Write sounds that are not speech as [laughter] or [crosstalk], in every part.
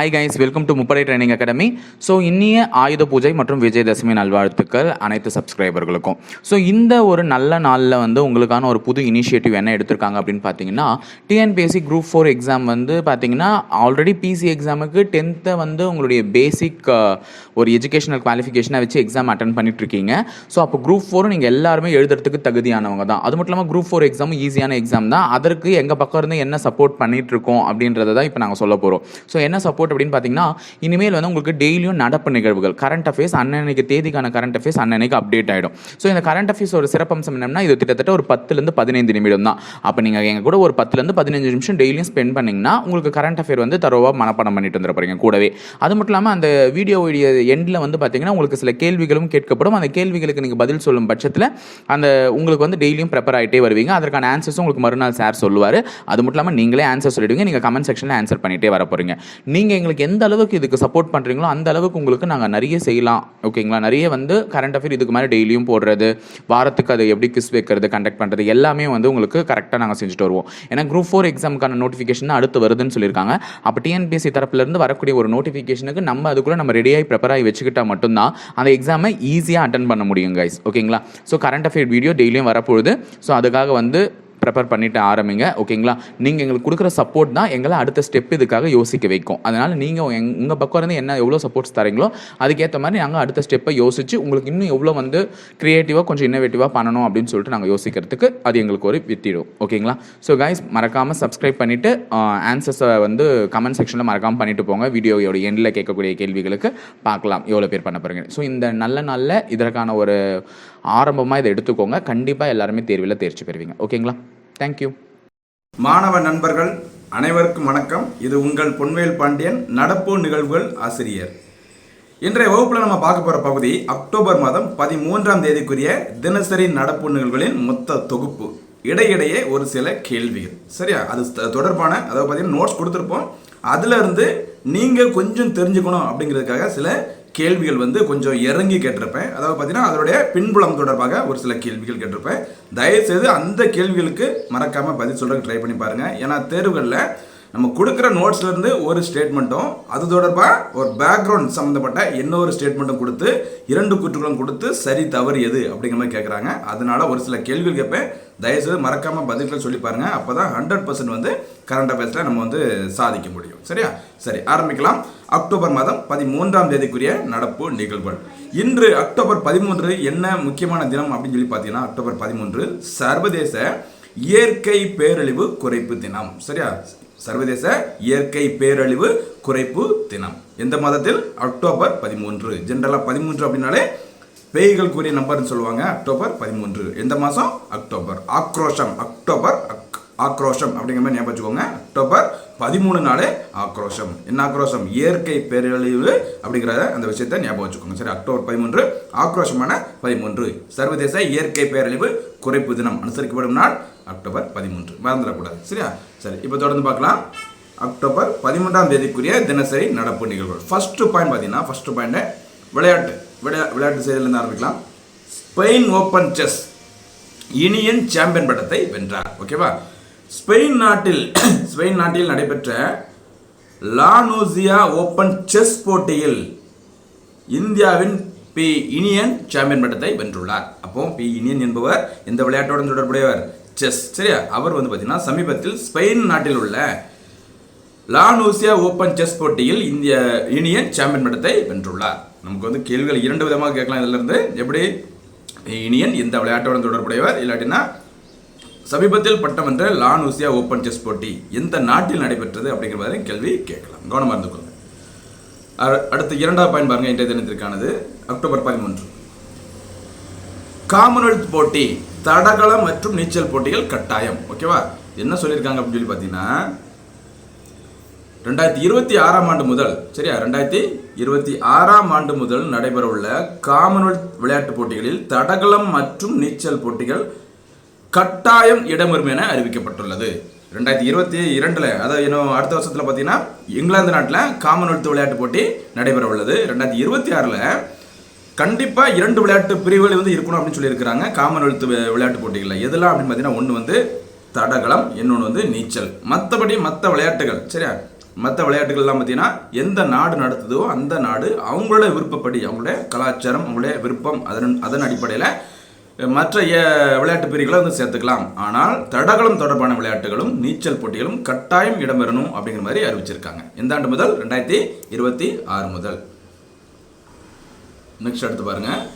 Hi guys welcome to முப்படை training academy so இன்னிய ஆயுத பூஜை மற்றும் விஜயதசமி நல்வாழ்த்துக்கள் அனைத்து சப்ஸ்கிரைபர்களுக்கும் ஸோ இந்த ஒரு நல்ல நாளில் வந்து உங்களுக்கான ஒரு புது இனிஷியேட்டிவ் என்ன எடுத்திருக்காங்க அப்படின்னு பார்த்தீங்கன்னா டிஎன்பிஎஸ்சி குரூப் ஃபோர் எக்ஸாம் வந்து பார்த்தீங்கன்னா ஆல்ரெடி பிசி எக்ஸாமுக்கு டென்த்தை வந்து உங்களுடைய பேசிக் ஒரு எஜுகேஷனல் குவாலிஃபிகேஷனை வச்சு எக்ஸாம் அட்டன் பண்ணிட்டு இருக்கீங்க ஸோ அப்போ குரூப் ஃபோர் நீங்கள் எல்லாருமே எழுதுறதுக்கு தகுதியானவங்க தான். அது மட்டும் இல்லாமல் குரூப் ஃபோர் எக்ஸாமும் ஈஸியான எக்ஸாம் தான். அதற்கு எங்கள் பக்கம் இருந்து என்ன சப்போர்ட் பண்ணிட்டு இருக்கோம் அப்படின்றத தான் இப்போ நாங்கள் சொல்ல போகிறோம் ஸோ என்ன சப்போர்ட் அப்படின்னு பார்த்தீங்கன்னா இனிமேல் வந்து உங்களுக்கு டெய்லியும் நடப்பு நிகழ்வுகள் கரண்ட் அஃபேர்ஸ் அன்னன்னைக்கு தேதிக்கான கரண்ட் அஃபேர்ஸ் அன்னன்னைக்கு அப்டேட் ஆகிடும் ஸோ இந்த கரண்ட் அஃபேர்ஸ் ஒரு சிறப்பம்சம் என்னன்னா இது கிட்டத்தட்ட ஒரு பத்துலேருந்து பதினைந்து நிமிடம் தான் அப்போ நீங்கள் எங்கள் கூட ஒரு பத்துலேருந்து பதினஞ்சு நிமிஷம் டெய்லியும் ஸ்பெண்ட் பண்ணிங்கன்னா உங்களுக்கு கரண்ட் அஃபேர் வந்து தரோவாக மனப்பாடம் பண்ணிட்டு வந்துட போறீங்க கூடவே. அது மட்டும் இல்லாமல் அந்த வீடியோவுடைய எண்டில் வந்து பார்த்தீங்கன்னா உங்களுக்கு சில கேள்விகளும் கேட்கப்படும். அந்த கேள்விகளுக்கு நீங்கள் பதில் சொல்லும் பட்சத்தில் அந்த உங்களுக்கு வந்து டெய்லியும் ப்ரிப்பேர் ஆகிட்டே வருவீங்க. அதற்கான ஆன்சர்ஸும் உங்களுக்கு மறுநாள் சார் சொல்லுவார். அது மட்டும் இல்லாமல் நீங்களே ஆன்சர் சொல்லிடுவீங்க. நீங்கள் கமெண்ட் செக்ஷனில் ஆன்சர் பண்ணிட்டே வர போகிறீங்க நீங்கள் எங்களுக்கு எந்த அளவுக்கு இதுக்கு சப்போர்ட் பண்ணுறீங்களோ அந்த அளவுக்கு உங்களுக்கு நாங்கள் நிறைய செய்யலாம். ஓகேங்களா நிறைய வந்து கரண்ட் அஃபேர் இதுக்கு மாதிரி டெய்லியும் போடுறது வாரத்துக்கு அதை எப்படி கிஸ் வைக்கிறது கண்டக்ட் பண்ணுறது எல்லாமே வந்து உங்களுக்கு கரெக்டாக நாங்கள் செஞ்சுட்டு வருவோம். ஏன்னா குரூப் ஃபோர் எக்ஸாமுக்கான நோட்டிஃபிகேஷன் அடுத்து வருதுன்னு சொல்லியிருக்காங்க. அப்போ டிஎன்பிஎஸ்சி தரப்புலேருந்து வரக்கூடிய ஒரு நோட்டிஃபிகேஷனுக்கு நம்ம அதுக்குள்ளே நம்ம ரெடியாகி ப்ரிப்பேர் ஆகி வச்சுக்கிட்டா மட்டும்தான் அந்த எக்ஸாமை ஈஸியாக அட்டன் பண்ண முடியும் கைஸ் ஓகேங்களா ஸோ கரண்ட் அஃபேர் வீடியோ டெய்லியும் வரப்போகுது. ஸோ அதுக்காக வந்து ப்ரிப்பேர் பண்ணிட்டு ஆரம்பிங்க ஓகேங்களா நீங்கள் எங்களுக்கு கொடுக்குற சப்போர்ட் தான் எங்களை அடுத்த ஸ்டெப் இதுக்காக யோசிக்க வைக்கும். அதனால் நீங்கள் எங் உங்கள் பக்கம் இருந்து என்ன எவ்வளோ சப்போர்ட்ஸ் தரீங்களோ அதுக்கேற்ற மாதிரி நாங்கள் அடுத்த ஸ்டெப்பை யோசித்து உங்களுக்கு இன்னும் எவ்வளோ வந்து க்ரியேட்டிவாக கொஞ்சம் இன்னோவேட்டிவாக பண்ணணும் அப்படின்னு சொல்லிட்டு நாங்கள் யோசிக்கிறதுக்கு அது எங்களுக்கு ஒரு வித்திடும். ஓகேங்களா ஸோ கைஸ் மறக்காமல் சப்ஸ்கிரைப் பண்ணிவிட்டு ஆன்சர்ஸை வந்து கமெண்ட் செக்ஷனில் மறக்காமல் பண்ணிட்டு போங்க. வீடியோயோட எண்டில் கேட்கக்கூடிய கேள்விகளுக்கு பார்க்கலாம். எவ்வளோ பேர் பண்ண போகிறீங்க ஸோ இந்த நல்ல நாளில் இதற்கான ஒரு ஆரம்பமாக இதை எடுத்துக்கோங்க. கண்டிப்பாக எல்லாருமே தேர்வில் தேர்ச்சி பெறுவீங்க. ஓகேங்களா? தேங்க்யூ மாணவ நண்பர்கள் அனைவருக்கும் வணக்கம். இது உங்கள் பொன்வேல் பாண்டியன் நடப்பு நிகழ்வுகள் ஆசிரியர். இன்றைய வகுப்பில் நம்ம பார்க்க போகிற பகுதி அக்டோபர் மாதம் பதிமூன்றாம் தேதிக்குரிய தினசரி நடப்பு நிகழ்வுகளின் மொத்த தொகுப்பு. இடையிடையே ஒரு சில கேள்விகள். சரியா? அது தொடர்பான அதாவது பார்த்தீங்கன்னா நோட்ஸ் கொடுத்துருப்போம். அதுலேருந்து நீங்கள் கொஞ்சம் தெரிஞ்சுக்கணும் அப்படிங்கிறதுக்காக சில கேள்விகள் வந்து கொஞ்சம் இறங்கி கேட்டிருப்பேன். அதாவது பார்த்தீங்கன்னா அதனுடைய பின்புலம் தொடர்பாக ஒரு சில கேள்விகள் கேட்டிருப்பேன். தயவுசெய்து அந்த கேள்விகளுக்கு மறக்காமல் பதில் சொல்கிறதுக்கு ட்ரை பண்ணி பாருங்கள் ஏன்னா தேர்வுகளில் நம்ம கொடுக்குற நோட்ஸ்லேருந்து ஒரு ஸ்டேட்மெண்ட்டும் அது தொடர்பாக ஒரு பேக்ரவுண்ட் சம்மந்தப்பட்ட இன்னொரு ஸ்டேட்மெண்ட்டும் கொடுத்து இரண்டு கூற்றுகளும் கொடுத்து சரி தவறு எது அப்படிங்கிற மாதிரி கேட்குறாங்க அதனால் ஒரு சில கேள்விகள் கேட்பேன். தயவுசெய்து மறக்காமல் பதில்கள் சொல்லி பாருங்கள் அப்போ தான் ஹண்ட்ரட் பர்சன்ட் வந்து கரண்ட் அஃபேர்ஸில் நம்ம வந்து சாதிக்க முடியும். சரியா? சரி ஆரம்பிக்கலாம். அக்டோபர் மாதம் பதிமூன்றாம் தேதிக்குரிய நடப்பு நிகழ்வுகள். இன்று அக்டோபர் பதிமூன்று என்ன முக்கியமான தினம் அப்படின்னு சொல்லி பார்த்தீங்கன்னா அக்டோபர் பதிமூன்று சர்வதேச இயற்கை பேரழிவு குறைப்பு தினம். சரியா? சர்வதேச இயற்கை பேரழிவு குறைப்பு தினம். எந்த மாதத்தில்? அக்டோபர் பதிமூன்று. ஜென்ரலாக பதிமூன்று அப்படின்னாலே பேய்களுக்குரிய நம்பர்னு சொல்லுவாங்க. அக்டோபர் பதிமூன்று. எந்த மாதம்? அக்டோபர். ஆக்ரோஷம். அக்டோபர் அக் ஆக்ரோஷம் அப்படிங்கிற மாதிரி ஞாபகம் வச்சுக்கோங்க. அக்டோபர் பதிமூணு நாளே ஆக்ரோஷம். என்ன ஆக்ரோஷம்? இயற்கை பேரழிவு அப்படிங்கிற அந்த விஷயத்தை ஞாபகம் வச்சுக்கோங்க. சரி அக்டோபர் பதிமூன்று. ஆக்ரோஷமான பதிமூன்று. சர்வதேச இயற்கை பேரழிவு குறைப்பு தினம். அனுசரிக்கப்படும் நாள் அக்டோபர் பதிமூன்று. மறந்துடக்கூடாது. சரியா? சரி இப்போ தொடர்ந்து பார்க்கலாம். அக்டோபர் பதிமூன்றாம் தேதிக்குரிய தினசரி நடப்பு நிகழ்வுகள். ஃபர்ஸ்ட் பாயிண்ட் பார்த்தீங்கன்னா ஃபர்ஸ்ட் பாயிண்ட்டு விளையாட்டு. விளையா விளையாட்டு செய்தியிலிருந்து ஆரம்பிக்கலாம். Spain open chess Iniyan champion பட்டத்தை வென்றார். ஓகேவா ஸ்பெயின் நாட்டில் [coughs] ஸ்பெயின் நாட்டில் நடைபெற்ற லானூசியா ஓப்பன் செஸ் போட்டியில் இந்தியாவின் பி இனியன் சாம்பியன் பட்டத்தை வென்றுள்ளார். அப்போ பி இனியன் என்பவர் இந்த விளையாட்டுடன் தொடர்புடையவர் செஸ் சரியா? அவர் வந்து பார்த்தீங்கன்னா சமீபத்தில் ஸ்பெயின் நாட்டில் உள்ள லானூசியா ஓப்பன் செஸ் போட்டியில் இந்திய யூனியன் சாம்பியன் பட்டத்தை வென்றுள்ளார். நமக்கு வந்து கேள்விகள் இரண்டு விதமாக கேட்கலாம் இதிலிருந்து. எப்படி? யூனியன் எந்த விளையாட்டுடன் தொடர்புடையவர் இல்லாட்டினா சமீபத்தில் பட்டம் வென்ற லானூசியா ஓப்பன் செஸ் போட்டி எந்த நாட்டில் நடைபெற்றது அப்படிங்கிற மாதிரி கேள்வி கேட்கலாம். கவனமாக இருந்துக்கொள்ளுங்க அடுத்து இரண்டாவது பாயிண்ட் பாருங்க இன்றைய தினத்திற்கானது. அக்டோபர் பதிமூன்று. காமன்வெல்த் போட்டி. தடகளம் மற்றும் நீச்சல் போட்டிகள் கட்டாயம். ஓகேவா? என்ன சொல்லியிருக்காங்க அப்படின்னு சொல்லி பார்த்தீங்கன்னா ரெண்டாயிரத்தி இருபத்தி ஆறாம் ஆண்டு முதல் சரியா? ரெண்டாயிரத்தி இருபத்தி ஆறாம் ஆண்டு முதல் நடைபெறவுள்ள காமன்வெல்த் விளையாட்டுப் போட்டிகளில் தடகளம் மற்றும் நீச்சல் போட்டிகள் கட்டாயம் இடம்பெறும் என அறிவிக்கப்பட்டுள்ளது. ரெண்டாயிரத்தி இருபத்தி இரண்டில் அதாவது இன்னும் அடுத்த வருஷத்தில் பார்த்தீங்கன்னா இங்கிலாந்து நாட்டில் காமன்வெல்த் விளையாட்டுப் போட்டி நடைபெற உள்ளது ரெண்டாயிரத்தி இருபத்தி ஆறில் கண்டிப்பா இரண்டு விளையாட்டு பிரிவுகள் வந்து இருக்கணும் அப்படின்னு சொல்லியிருக்கிறாங்க. காமன்வெல்த் விளையாட்டு போட்டிகளில் எதெல்லாம் அப்படின்னு பார்த்தீங்கன்னா ஒன்று வந்து தடகளம் இன்னொன்று வந்து நீச்சல். மற்றபடி மற்ற விளையாட்டுகள் சரியா? மற்ற விளையாட்டுகள்லாம் பார்த்தீங்கன்னா எந்த நாடு நடத்துதோ அந்த நாடு அவங்களோட விருப்பப்படி அவங்களுடைய கலாச்சாரம் அவங்களுடைய விருப்பம் அதன் அதன் அடிப்படையில் மற்ற விளையாட்டு பிரிவுகளை வந்து சேர்த்துக்கலாம். ஆனால் தடகளம் தொடர்பான விளையாட்டுகளும் நீச்சல் போட்டிகளும் கட்டாயம் இடம்பெறணும் அப்படிங்கிற மாதிரி அறிவிச்சிருக்காங்க. இந்த ஆண்டு முதல்? ரெண்டாயிரத்தி இருபத்தி ஆறு முதல். நெக்ஸ்ட் அடுத்து பாருங்க.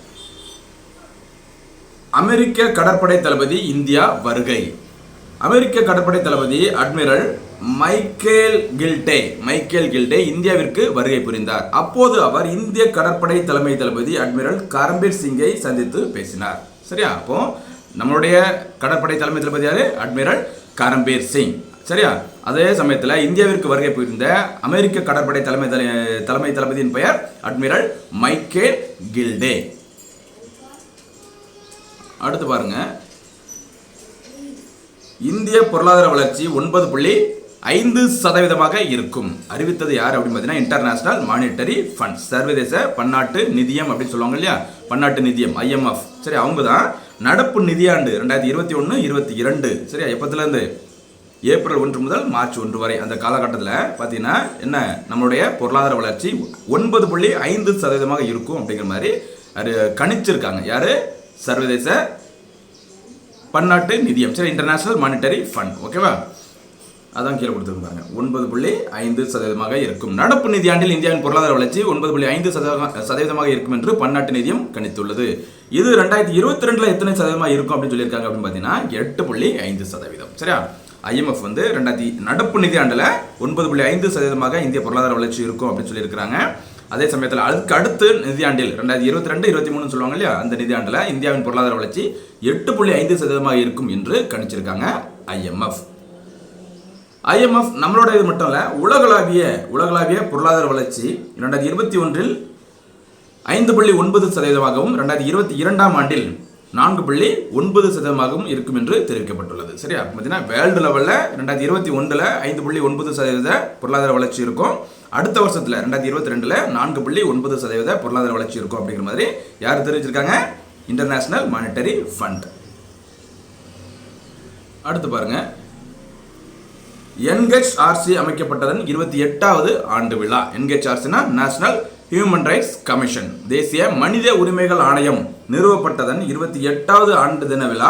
அமெரிக்க கடற்படை தளபதி இந்தியா வருகை. அமெரிக்க கடற்படை தளபதி admiral Michael Gilday Michael Gilday இந்தியாவிற்கு வருகை புரிந்தார். அப்போது அவர் இந்திய கடற்படை தலைமை தளபதி அட்மிரல் கரம்பீர் சிங்கை சந்தித்து பேசினார். சரியா? அப்போ நம்மளுடைய கடற்படை தலைமை தளபதி யாரு? அட்மிரல் கரம்பீர் சிங். சரியா? அதே சமயத்தில் இந்தியாவிற்கு வருகை புரிந்த அமெரிக்க கடற்படை தலைமை தலை- தலைமை தளபதியின் பெயர் அட்மிரல் மைக்கேல் கில்டே. அடுத்து பாருங்க. இந்திய பொருளாதார வளர்ச்சி ஒன்பது புள்ளி ஐந்து சதவீதமாக இருக்கும். அறிவித்தது யார் அப்படின்னு பார்த்தீங்கன்னா இன்டர்நேஷனல் மானிட்டரி ஃபண்ட் சர்வதேச பன்னாட்டு நிதியம் அப்படின்னு சொல்லுவாங்க இல்லையா? பன்னாட்டு நிதியம் ஐஎம்எஃப் சரி அவங்க தான் நடப்பு நிதியாண்டு ரெண்டாயிரத்தி இருபத்தி ஒன்று இருபத்தி இரண்டு. சரியா? எப்பத்துலேருந்து ஏப்ரல் ஒன்று முதல் மார்ச் ஒன்று வரை அந்த காலகட்டத்தில் பார்த்தீங்கன்னா என்ன நம்மளுடைய பொருளாதார வளர்ச்சி ஒன்பது புள்ளி ஐந்து சதவீதமாக இருக்கும் அப்படிங்கிற மாதிரி அது கணிச்சிருக்காங்க. யார்? சர்வதேச பன்னாட்டு நிதியம் சரி இன்டர்நேஷனல் மானிட்டரி ஃபண்ட் ஓகேவா அதான் கீழே கொடுத்துருப்பாங்க ஒன்பது புள்ளி ஐந்து சதவீதமாக இருக்கும். நடப்பு நிதியாண்டில் இந்தியாவின் பொருளாதார வளர்ச்சி ஒன்பது புள்ளி ஐந்து சதவீதமாக சதவீதமாக இருக்கும் என்று பன்னாட்டு நிதியம் கணித்துள்ளது. இது ரெண்டாயிரத்தி இருபத்தி ரெண்டுல எத்தனை சதவீதமாக இருக்கும் அப்படின்னு சொல்லியிருக்காங்க அப்படின்னு பார்த்தீங்கன்னா எட்டு புள்ளி ஐந்து சதவீதம். சரியா? ஐஎம்எஃப் வந்து ரெண்டாயிரத்தி நடப்பு நிதியாண்டில் ஒன்பது புள்ளி ஐந்து சதவீதமாக இந்திய பொருளாதார வளர்ச்சி இருக்கும் அப்படின்னு சொல்லியிருக்கிறாங்க. அதே சமயத்தில் அதுக்கு அடுத்து நிதியாண்டில் ரெண்டாயிரத்தி இருபத்தி ரெண்டு இருபத்தி மூணு சொல்லுவாங்க இல்லையா அந்த நிதியாண்டில் இந்தியாவின் பொருளாதார வளர்ச்சி எட்டு புள்ளி ஐந்து சதவீதமாக இருக்கும் என்று கணிச்சிருக்காங்க ஐஎம்எஃப் ஐஎம்எஃப் நம்மளோட இது மட்டும் இல்லை உலகளாவிய உலகளாவிய பொருளாதார வளர்ச்சி ரெண்டாயிரத்தி இருபத்தி ஒன்றில் ஐந்து புள்ளி ஒன்பது சதவீதமாகவும் ரெண்டாயிரத்தி இருபத்தி இரண்டாம் ஆண்டில் நான்கு புள்ளி ஒன்பது சதவீதமாகவும் இருக்கும் என்று தெரிவிக்கப்பட்டுள்ளது. சரியா? பார்த்தீங்கன்னா வேர்ல்டு லெவலில் ரெண்டாயிரத்தி இருபத்தி ஒன்றில் ஐந்து புள்ளி ஒன்பது சதவீத பொருளாதார வளர்ச்சி இருக்கும். அடுத்த வருஷத்தில் ரெண்டாயிரத்தி இருபத்தி ரெண்டில் நான்கு புள்ளி ஒன்பது சதவீத பொருளாதார வளர்ச்சி இருக்கும் அப்படிங்கிற மாதிரி யார் தெரிவிச்சிருக்காங்க? International Monetary Fund. அடுத்து பாருங்க. என்ஹெச்ஆர்சி அமைக்கப்பட்டதன் இருபத்தி எட்டாவது ஆண்டு விழா. என்ஹெச்ஆர்சினா நேஷனல் ஹியூமன் ரைட்ஸ் கமிஷன் தேசிய மனித உரிமைகள் ஆணையம் நிறுவப்பட்டதன் இருபத்தி எட்டாவது ஆண்டு தின விழா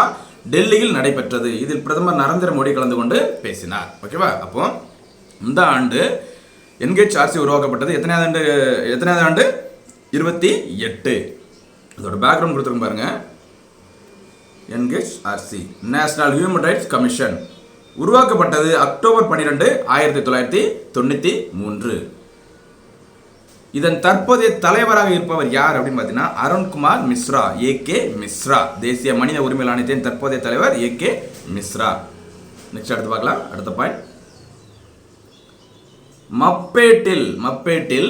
டெல்லியில் நடைபெற்றது. இதில் பிரதமர் நரேந்திர மோடி கலந்து கொண்டு பேசினார். ஓகேவா அப்போ இந்த ஆண்டு என்ஹெச்ஆர்சி உருவாக்கப்பட்டது எத்தனையாவது ஆண்டு எத்தனையாவது ஆண்டு? இருபத்தி எட்டு. அதோட பேக்ரவுண்ட் கொடுத்துருங்க பாருங்க. NHRC National Human Rights Commission உருவாக்கப்பட்டது அக்டோபர் பன்னிரெண்டு ஆயிரத்தி தொள்ளாயிரத்தி தொண்ணூற்றி மூன்று. இதன் தற்போதைய தலைவராக இருப்பவர் யார் அப்படின்னு பார்த்தீங்கன்னா அருண்குமார் மிஸ்ரா ஏ கே மிஸ்ரா. தேசிய மனித உரிமைகள் ஆணையத்தின் தற்போதைய தலைவர் ஏ கே மிஸ்ரா. நெக்ஸ்ட் அடுத்து பார்க்கலாம். அடுத்த பாயிண்ட் மப்பேட்டில் மப்பேட்டில்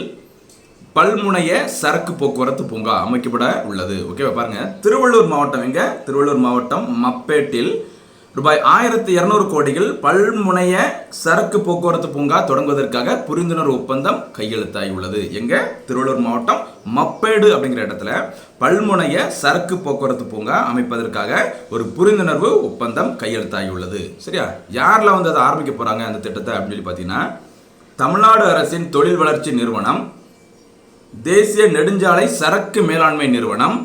பல்முனைய சரக்கு போக்குவரத்து பூங்கா அமைக்கப்பட உள்ளது. ஓகேவா பாருங்க. திருவள்ளூர் மாவட்டம் எங்க? திருவள்ளூர் மாவட்டம் மப்பேட்டில் ரூபாய் ஆயிரத்தி இரநூறு கோடிகள் பல்முனைய சரக்கு போக்குவரத்து பூங்கா தொடங்குவதற்காக புரிந்துணர்வு ஒப்பந்தம் கையெழுத்தாகி உள்ளது எங்க? திருவள்ளூர் மாவட்டம் மப்பேடு அப்படிங்கிற இடத்துல பல்முனைய சரக்கு போக்குவரத்து பூங்கா அமைப்பதற்காக ஒரு புரிந்துணர்வு ஒப்பந்தம் கையெழுத்தாகி உள்ளது சரியா? யாரில் வந்து அதை ஆரம்பிக்க போறாங்க அந்த திட்டத்தை அப்படின்னு சொல்லி பார்த்தீங்கன்னா தமிழ்நாடு அரசின் தொழில் வளர்ச்சி நிறுவனம் தேசிய நெடுஞ்சாலை சரக்கு மேலாண்மை நிறுவனம்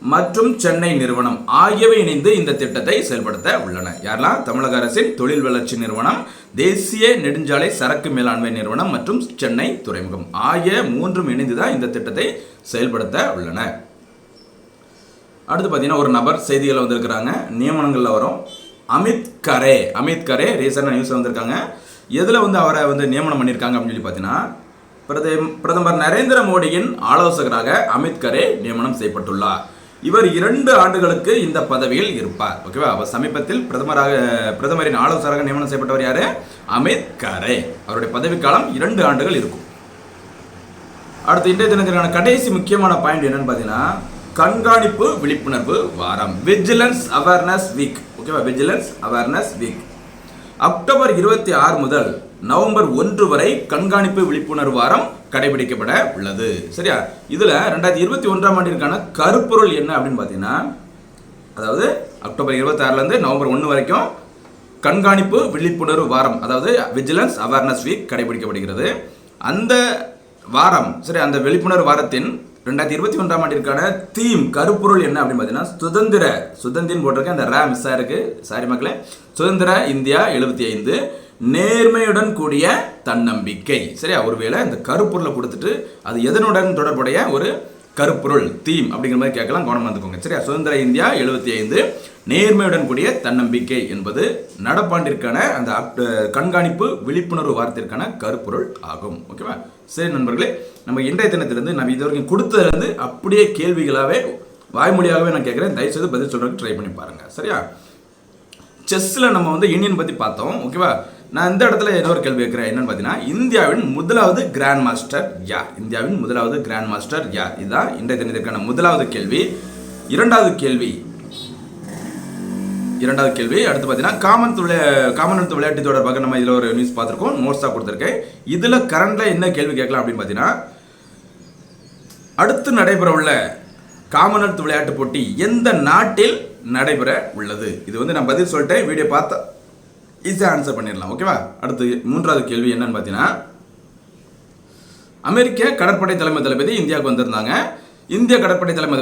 மற்றும் சென்னை நிறுவனம் ஆகியவை இணைந்து இந்த திட்டத்தை செயல்படுத்த உள்ளன. யாரெல்லாம்? தமிழக அரசின் தொழில் வளர்ச்சி நிறுவனம் தேசிய நெடுஞ்சாலை சரக்கு மேலாண்மை நிறுவனம் மற்றும் சென்னை துறைமுகம் ஆகிய மூன்றும் இணைந்து தான் இந்த திட்டத்தை செயல்படுத்த உள்ளன. அடுத்து பார்த்தீங்கன்னா ஒரு நபர் செய்திகளில் வந்திருக்கிறாங்க. நியமனங்களில் வரும். அமித் கரே. அமித் கரே ரீசெண்டாக நியூஸ் வந்திருக்காங்க. எதில் வந்து அவரை வந்து நியமனம் பண்ணியிருக்காங்க அப்படின்னு சொல்லி பார்த்தீங்கன்னா பிரதம் பிரதமர் நரேந்திர மோடியின் ஆலோசகராக அமித் கரே நியமனம் செய்யப்பட்டுள்ளார். இவர் இரண்டு ஆண்டுகளுக்கு இந்த பதவியில் இருப்பார். ஓகேவா அவர் சமீபத்தில் பிரதமராக பிரதமரின் ஆலோசகராக நியமனம் செய்யப்பட்டவர் யாரு? அமித் கரே. அவருடைய பதவிக்காலம் இரண்டு ஆண்டுகள் இருக்கும். அடுத்து இன்றைய தினத்திற்கான கடைசி முக்கியமான பாயிண்ட் என்னன்னு பார்த்தீங்கன்னா கண்காணிப்பு விழிப்புணர்வு வாரம். விஜிலன்ஸ் அவேர்னஸ் வீக் ஓகேவா விஜிலன்ஸ் அவேர்னஸ் வீக் அக்டோபர் இருபத்தி ஆறு முதல் நவம்பர் ஒன்று வரை கண்காணிப்பு விழிப்புணர்வு வாரம் கடைபிடிக்கப்பட உள்ளது. சரியா? இதில் ரெண்டாயிரத்தி இருபத்தி ஒன்றாம் ஆண்டிற்கான கருப்பொருள் என்ன அப்படின்னு பார்த்தீங்கன்னா அதாவது அக்டோபர் இருபத்தாறுலேருந்து நவம்பர் ஒன்று வரைக்கும் கண்காணிப்பு விழிப்புணர்வு வாரம் அதாவது விஜிலன்ஸ் அவேர்னஸ் வீக் கடைபிடிக்கப்படுகிறது. அந்த வாரம் சரி அந்த விழிப்புணர்வு வாரத்தின் ரெண்டாயிரத்தி இருபத்தி ஒன்றாம் ஆண்டிற்கான தீம் கருப்பொருள் என்ன அப்படின்னு பார்த்தீங்கன்னா சுதந்திர சுதந்திரம் போட்டிருக்க அந்த ரே மிஸ்ஸாக இருக்குது சாரி மக்களே சுதந்திர இந்தியா எழுபத்தி ஐந்து நேர்மையுடன் கூடிய தன்னம்பிக்கை. சரியா? ஒருவேளை இந்த கருப்பொருளை கொடுத்துட்டு அது எதனுடன் தொடர்புடைய ஒரு கருப்பொருள் தீம் அப்படிங்கிற மாதிரி கேட்கலாம். கவனம் வந்துக்கோங்க சரியா? சுதந்திர இந்தியா எழுபத்தி ஐந்து நேர்மையுடன் கூடிய தன்னம்பிக்கை என்பது நடப்பாண்டிற்கான அந்த கண்காணிப்பு விழிப்புணர்வு வாரத்திற்கான கருப்பொருள் ஆகும். ஓகேவா? சரி நண்பர்களே நம்ம இன்றைய தினத்திலிருந்து நம்ம இது வரைக்கும் கொடுத்ததுலேருந்து அப்படியே கேள்விகளாகவே வாய்மொழியாகவே நான் கேட்குறேன். தயவுசெய்து பதில் சொல்கிறதுக்கு ட்ரை பண்ணி பாருங்கள் சரியா? செஸ்ஸில் நம்ம வந்து இந்தியன் பற்றி பார்த்தோம். ஓகேவா? நான் இந்த இடத்துல இன்னொரு கேள்வி கேட்குறேன். என்னன்னு பார்த்தீங்கன்னா இந்தியாவின் முதலாவது கிராண்ட் மாஸ்டர் யார்? இந்தியாவின் முதலாவது கிராண்ட் மாஸ்டர் யார்? இதுதான் இன்றைய தினத்திற்கான முதலாவது கேள்வி. இரண்டாவது கேள்வி. இரண்டாவது கேள்வி. அடுத்து பார்த்தீங்கன்னா காமன் விளையா காமன்வெல்த் விளையாட்டு தொடர்பாக நம்ம இதில் ஒரு நியூஸ் பார்த்துருக்கோம். நோட்ஸாக கொடுத்துருக்கேன். இதில் கரண்டில் என்ன கேள்வி கேட்கலாம் அப்படின்னு பார்த்தீங்கன்னா அடுத்து நடைபெற உள்ள காமன்வெல்த் விளையாட்டு போட்டி எந்த நாட்டில் நடைபெற உள்ளது? இது வந்து நான் பதில் சொல்லிட்டேன். வீடியோ பார்த்தா ஈஸியாக ஆன்சர் பண்ணிடலாம் ஓகேவா அடுத்து மூன்றாவது கேள்வி என்னன்னு பார்த்தீங்கன்னா அமெரிக்க கடற்படை தலைமை தளபதி இந்தியாவுக்கு வந்திருந்தாங்க. இந்திய கடற்படை தலைமை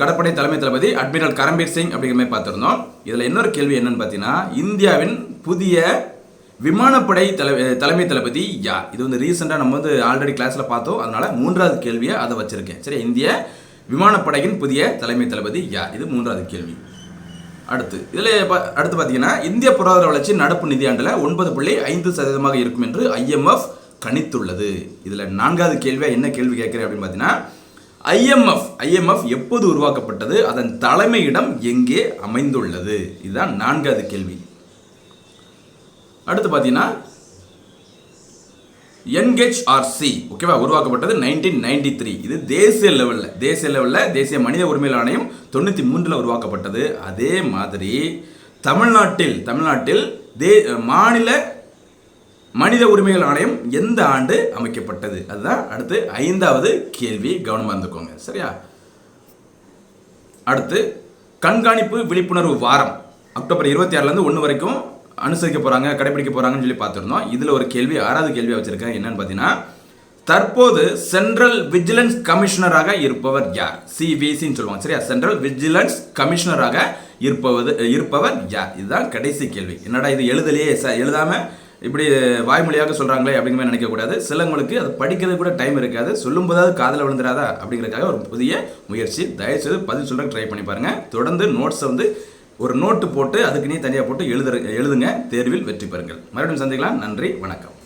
கடற்படை தலைமை தளபதி அட்மிரல் கரம்பீர் சிங் அப்படிங்கிற மாதிரி பார்த்துருந்தோம். இதில் இன்னொரு கேள்வி என்னன்னு பார்த்தீங்கன்னா இந்தியாவின் புதிய விமானப்படை தலை தலைமை தளபதி யார்? இது வந்து ரீசெண்டாக நம்ம வந்து ஆல்ரெடி கிளாஸில் பார்த்தோம். அதனால மூன்றாவது கேள்வியை அதை வச்சுருக்கேன். சரி இந்திய விமானப்படையின் புதிய தலைமை தளபதி யார்? இது மூன்றாவது கேள்வி. அடுத்து. இதில் அடுத்து பார்த்தீங்கன்னா இந்திய பொருளாதார வளர்ச்சி நடப்பு நிதியாண்டில் ஒன்பது புள்ளி ஐந்து சதவீதமாக இருக்கும் என்று ஐஎம்எஃப் கணித்துள்ளது. இதில் நான்காவது கேள்வியாக என்ன கேள்வி கேட்குறேன் அப்படின்னு பார்த்தீங்கன்னா ஐஎம்எஃப் ஐஎம்எஃப் எப்போது உருவாக்கப்பட்டது? அதன் தலைமையிடம் எங்கே அமைந்துள்ளது? இதுதான் நான்காவது கேள்வி. அடுத்து பார்த்தீங்கன்னா என்ஹெச்ஆர்சி ஓகேவா உருவாக்கப்பட்டது நைன்டீன் நைன்டி த்ரீ இது தேசிய லெவலில் தேசிய லெவலில் தேசிய மனித உரிமைகள் ஆணையம் தொண்ணூற்றி மூன்றில் உருவாக்கப்பட்டது. அதே மாதிரி தமிழ்நாட்டில் தமிழ்நாட்டில் தே மாநில மனித உரிமைகள் ஆணையம் எந்த ஆண்டு அமைக்கப்பட்டது? அதுதான் அடுத்து ஐந்தாவது கேள்வி. கவனமாக இருந்துக்கோங்க. சரியா? அடுத்து கண்காணிப்பு விழிப்புணர்வு வாரம். அக்டோபர் இருபத்தி ஆறுலேருந்து ஒன்று வரைக்கும் அனுசரிக்க போகிறாங்க கடைபிடிக்க போகிறாங்கன்னு சொல்லி பார்த்துருந்தோம். இதில் ஒரு கேள்வி ஆறாவது கேள்வியாக வச்சுருக்கேன். என்னன்னு பார்த்தீங்கன்னா தற்போது சென்ட்ரல் விஜிலன்ஸ் கமிஷனராக இருப்பவர் யார்? சிவிசின்னு சொல்லுவாங்க சரியா? சென்ட்ரல் விஜிலன்ஸ் கமிஷனராக இருப்பவது இருப்பவர் யார்? இதுதான் கடைசி கேள்வி. என்னடா இது எழுதலையே ச எழுதாமல் இப்படி வாய்மொழியாக சொல்கிறாங்களே அப்படிங்கிற மாதிரி நினைக்கக்கூடாது. சிலவங்களுக்கு அது படிக்கிறது கூட டைம் இருக்காது. சொல்லும்போதாவது காதில் விழுந்துடாதா அப்படிங்கிறதுக்காக ஒரு புதிய முயற்சி. தயவுசெய்து பதில் சொல்ல ட்ரை பண்ணி பாருங்கள் தொடர்ந்து நோட்ஸை வந்து ஒரு நோட்டு போட்டு அதுக்கு நீ தனியாக போட்டு எழுதுற எழுதுங்க. தேர்வில் வெற்றி பெறுங்கள். மறுபடியும் சந்திக்கலாம். நன்றி. வணக்கம்.